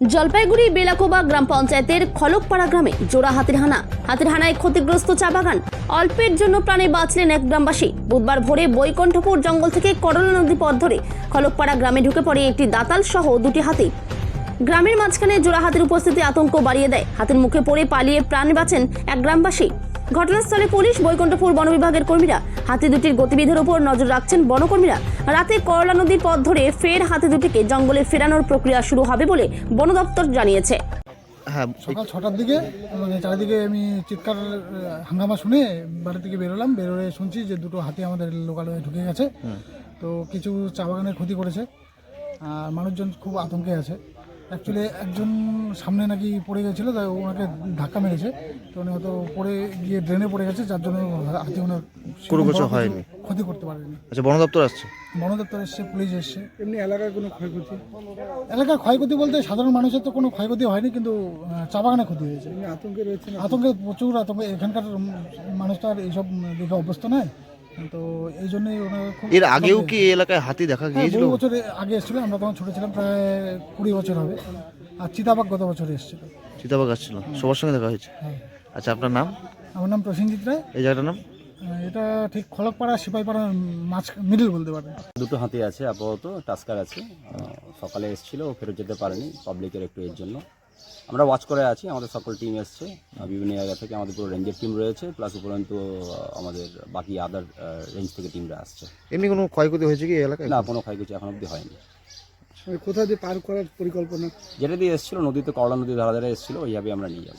জলপাইগুড়ি, বেলাকোবা গ্রাম পঞ্চায়েতের খলকপাড়া গ্রামে জোড়া হাতির হানা। হাতির হানায় ক্ষতিগ্রস্ত চা বাগান। অল্পের জন্য প্রাণে বাঁচলেন এক গ্রামবাসী। বুধবার ভোরে বৈকণ্ঠপুর জঙ্গল থেকে করলা নদী পথ ধরে খলকপাড়া গ্রামে ঢুকে পড়ে একটি দাতাল সহ দুটি হাতি। গ্রামের মাঝখানে জোড়া হাতির উপস্থিতি আতঙ্ক বাড়িয়ে দেয়। হাতির মুখে পড়ে পালিয়ে প্রাণ বাঁচেন এক গ্রামবাসী। ঘটনাস্থলে পুলিশ বৈকুণ্ঠপুর বন বিভাগের কর্মীরা। হাতি দুটির গতিবিধির উপর নজর রাখছেন বনকর্মীরা। রাতে করলা নদীর পথ ধরে ফের হাতি দুটিকে জঙ্গলে ফেরানোর প্রক্রিয়া শুরু হবে বলে বন দপ্তর জানিয়েছে। হ্যাঁ সকাল ছটার দিকে মানে চারিদিকে আমি চিৎকার হাঙ্গামা শুনে বাড়ি থেকে বেরোলাম। বেরোলে শুনছি যে দুটো হাতি আমাদের লোকালয়ে ঢুকে গেছে। তো কিছু চা বাগানের ক্ষতি করেছে। আর মানুষজন খুব আতঙ্কে আছে। অ্যাকচুয়ালি একজন সামনে নাকি পড়ে গেছিল তাই ওনাকে ধাক্কা মেরেছে। তো উনি হয়তো পড়ে গিয়ে ড্রেনে পড়ে গেছে যার জন্য হাতি ওনার কোনো কিছু হয়নি। ক্ষতি করতে পারেনি। আচ্ছা বন দপ্তর আসছে? বন দপ্তর এসছে পুলিশ এসছে। এমনি এলাকার কোনো ক্ষয়ক্ষতি? এলাকার ক্ষয়ক্ষতি বলতে সাধারণ মানুষের তো কোনো ক্ষয়ক্ষতি হয়নি কিন্তু চা বাগানে ক্ষতি হয়েছে। আতঙ্কে রয়েছে আতঙ্কে প্রচুর আতঙ্কে এখানকার উম, মানুষ তো আর এইসব দেখে অভ্যস্ত নয়। তো এই জন্যই খুব এর আগেও কি এই এলাকায় হাতি দেখা হ্যাঁ, গিয়েছিল? বহু বছর আগে এসেছিল আমরা তখন ছোট ছিলাম প্রায় কুড়ি বছর হবে। আর চিতাবাগ গত বছর এসেছিল। চিতাবাগ আসছিল সবার সঙ্গে দেখা হয়েছে? হ্যাঁ। আচ্ছা আপনার নাম? আমার নাম প্রসেনজিৎ রায়। এই জায়গাটার নাম? এটা ঠিক খড়গপাড়া সিপাহীপাড়া মাঝ মিডিল বলতে পারেন। দুটো হাতি আছে আপাতত টাস্কার আছে। সকালে এসেছিল ও ফেরত যেতে পারেনি পাবলিকের একটু এর জন্য। আমরা ওয়াচ করে আছি আমাদের সকল টিম এসছে। বিভিন্ন জায়গা থেকে আমাদের পুরো রেঞ্জের টিম রয়েছে প্লাস উপরন্ত আমাদের বাকি আদার রেঞ্জ থেকে টিমরা আসছে। এমনি কোনো ক্ষয়ক্ষতি হয়েছে কি এলাকায়? না কোনো ক্ষয়ক্ষতি এখন অবধি হয়নি। কোথা দিয়ে পার করার পরিকল্পনা? যেটা দিয়ে এসেছিল নদীতে করলা নদী ধারা ধারে এসেছিল ওইভাবে আমরা নিয়ে যাব।